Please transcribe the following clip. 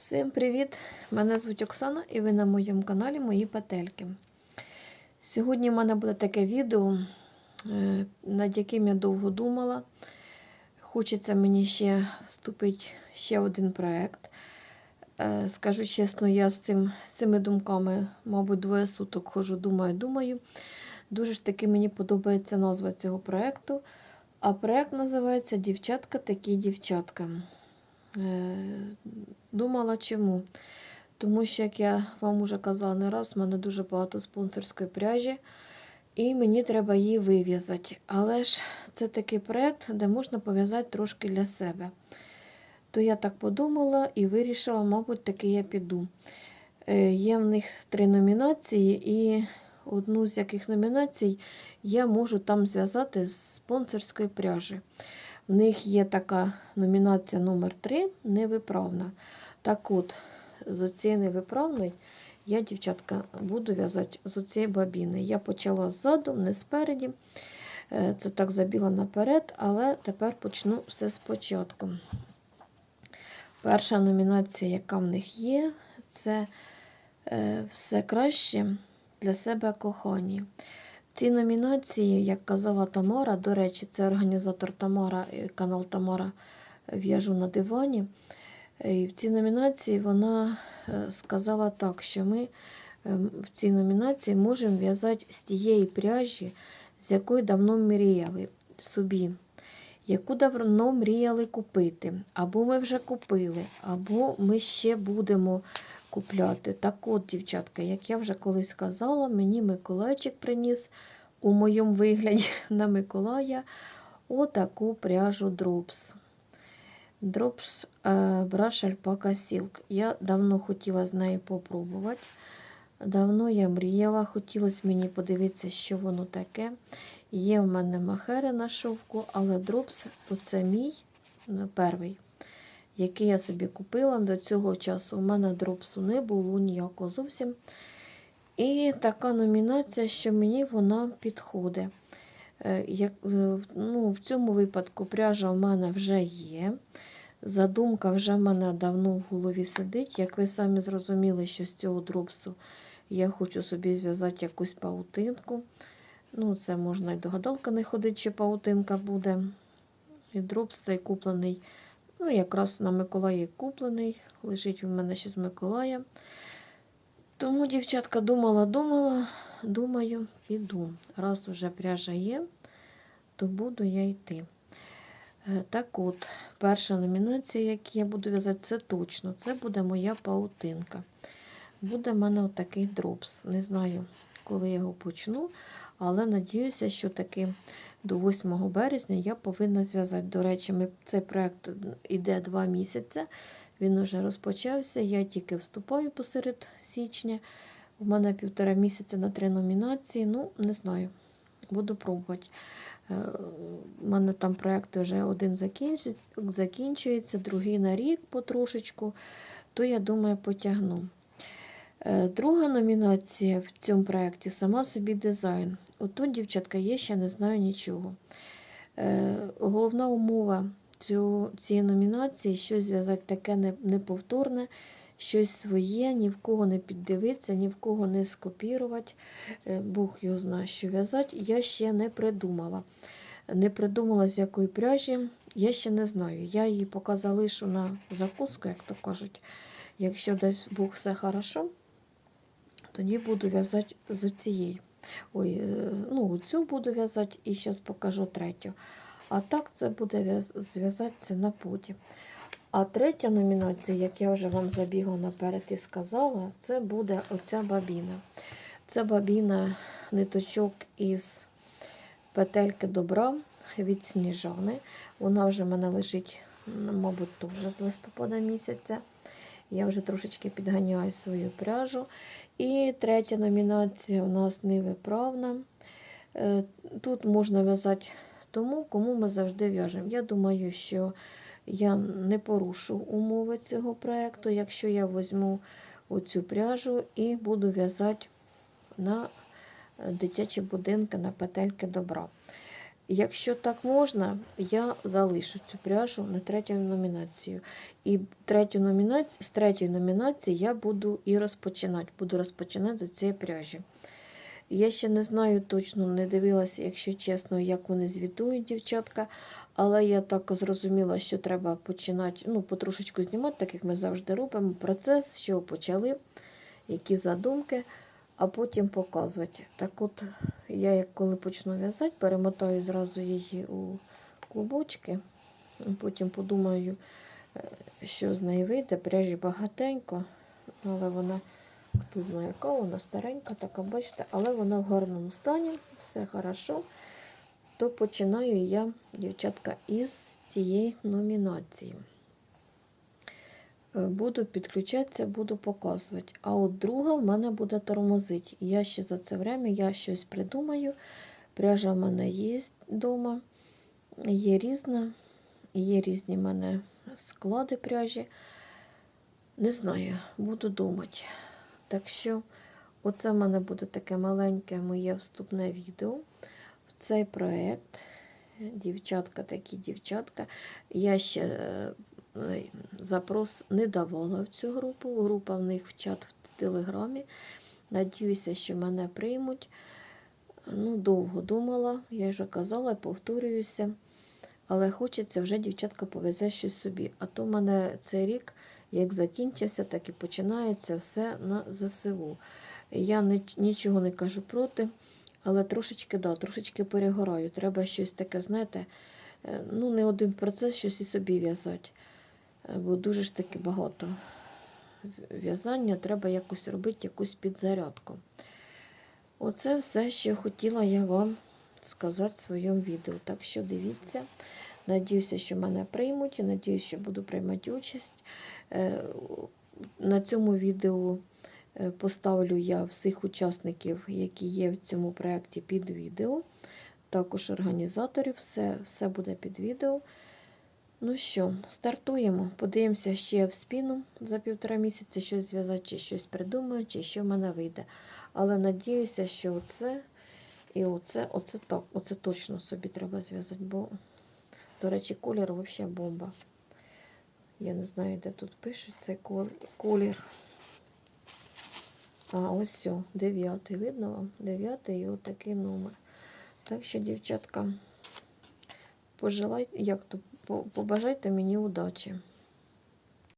Всім привіт! Мене звуть Оксана і ви на моєму каналі Мої Петельки. Сьогодні в мене буде таке відео, е, над яким я довго думала. Хочеться мені ще вступити ще один проєкт. Е, Скажу чесно, я з, цим, з цими думками, мабуть, двоє суток ходжу, думаю, думаю. Дуже ж таки мені подобається назва цього проєкту. А проєкт називається Дівчатка такі дівчатка. Е, Думала чому? Тому що, як я вам уже казала не раз, в мене дуже багато спонсорської пряжі, і мені треба її вив'язати. Але ж це такий проєкт, де можна пов'язати трошки для себе. То я так подумала і вирішила, мабуть, таки я піду. Е, Є в них три номінації, і одну з яких номінацій я можу там зв'язати з спонсорської пряжі. В них є така номінація номер 3 невиправна. Так от, з оцієї невиправної я, дівчатка, буду в'язати з оцієї бабіни. Я почала ззаду, не спереді. Е, Це так забіла наперед, але тепер почну все спочатку. Перша номінація, яка в них є, це е, все краще для себе кохані. В цій номінації, як казала Тамара, до речі, це організатор Тамара, е, канал Тамара В'яжу на дивані. Е, І в цій номінації вона е, сказала так, що ми е, в цій номінації можемо в'язати з тієї пряжі, з якої давно мріяли собі, яку давно мріяли купити. Або ми вже купили, або ми ще будемо купляти. Так от, дівчатка, як я вже колись казала, мені Миколайчик приніс у моєму вигляді на Миколая отаку пряжу Drops. Drops Brush Alpaca Silk. Я давно хотіла з нею попробувати. Давно я мріяла, хотілося мені подивитися, що воно таке. Є в мене махери на шовку, але Drops оце мій ну, перший який я собі купила до цього часу. У мене дропсу не було ніякого зовсім. І така номінація, що мені вона підходить. Е, Як, е, ну, В цьому випадку пряжа в мене вже є. Задумка вже в мене давно в голові сидить. Як ви самі зрозуміли, що з цього дропсу я хочу собі зв'язати якусь паутинку. Ну, Це можна і до гадалки не ходити, чи паутинка буде. І дропс цей куплений. Ну, якраз на Миколаї куплений, лежить у мене ще з Миколая. Тому, дівчатка, думала, думала, думаю, піду. Раз уже пряжа є, то буду я йти. Е, Так от, перша номінація, яку я буду в'язати, це точно. Це буде моя паутинка. Буде в мене отакий дропс. Не знаю, коли я його почну, але надіюся, що таки до 8 березня я повинна зв'язати. До речі, ми, цей проєкт йде 2 місяці. Він вже розпочався. Я тільки вступаю посеред січня. У мене півтора місяця на три номінації. Ну, не знаю, буду пробувати. Е, У мене там проєкти вже один закінчується, другий на рік потрошечку, то я думаю, потягну. Е, Друга номінація в цьому проєкті сама собі дизайн. Отут, дівчатка, є ще не знаю нічого. Е, Головна умова цієї номінації щось зв'язати таке неповторне, щось своє, ні в кого не піддивитися, ні в кого не скопірувати. Е, Бог його знає, що в'язати. Я ще не придумала. Не придумала, з якої пряжі, я ще не знаю. Я її поки залишу на закуску, як то кажуть. Якщо десь Бог все хорошо, тоді буду в'язати з цієї. Ой, е, ну, цю буду в'язати і зараз покажу третю. А так це буде зв'язатися на потім. А третя номінація, як я вже вам забігла наперед і сказала, це буде оця бабіна. Це бабіна ниточок із петельки добра від сніжани. Вона вже в мене лежить, мабуть, теж з листопада місяця. Я вже трошечки підганяю свою пряжу. І третя номінація у нас невиправна. Е, Тут можна в'язати тому, кому ми завжди в'яжемо. Я думаю, що я не порушу умови цього проєкту, якщо я візьму оцю пряжу і буду в'язати на дитячі будинки, на петельки добра. Якщо так можна, я залишу цю пряжу на третю номінацію. І третю номінацію, з третьої номінації я буду і розпочинати. Буду розпочинати з цієї пряжі. Я ще не знаю точно, не дивилася, якщо чесно, як вони звітують, дівчатка. Але я так зрозуміла, що треба починати ну, потрошечку знімати, так як ми завжди робимо. Процес, що почали, які задумки, а потім показувати. Так от, я як коли почну в'язати, перемотаю зразу її у клубочки. Потім подумаю, е, що з неї вийде. Пряжі багатенько, але вона. Хто знає, яка вона старенька, така, бачите, але вона в гарному стані, все хорошо. То починаю я, дівчатка, із цієї номінації. Е, Буду підключатися, буду показувати. А от друга в мене буде тормозить. І я ще за це время я щось придумаю. Пряжа в мене є вдома, є різна, є різні в мене склади пряжі. Не знаю, буду думати. Так що, оце в мене буде таке маленьке моє вступне відео в цей проєкт. Дівчатка, такі дівчатка. Я ще е, запрос не давала в цю групу. Група в них в чат в Телеграмі. Надіюся, що мене приймуть. Ну, довго думала, я вже казала, повторююся. Але хочеться вже дівчатка повезе щось собі. А то в мене цей рік як закінчився, так і починається все на ЗСУ. Я нічого не кажу проти, але трошечки, да, трошечки перегораю. Треба щось таке, знаєте, е, ну не один процес, щось і собі в'язати. Е, Бо дуже ж таки багато в'язання, треба якось робити якусь підзарядку. Оце все, що хотіла я вам сказати в своєму відео. Так що дивіться. Надіюся, що мене приймуть. і Надіюся, що буду приймати участь. Е, На цьому відео е, поставлю я всіх учасників, які є в цьому проєкті під відео. Також організаторів, все, все буде під відео. Ну що, стартуємо. Подивимося ще в спіну за півтора місяця, щось зв'язати, чи щось придумаю, чи що в мене вийде. Але надіюся, що оце і оце, оце так, оце точно собі треба зв'язати, бо, до речі, колір взагалі бомба. Я не знаю, де тут пишуть цей колір. А, ось все, дев'ятий. Видно вам? Дев'ятий і отакий номер. Так що, дівчатка, пожелайте, як по- побажайте мені удачі.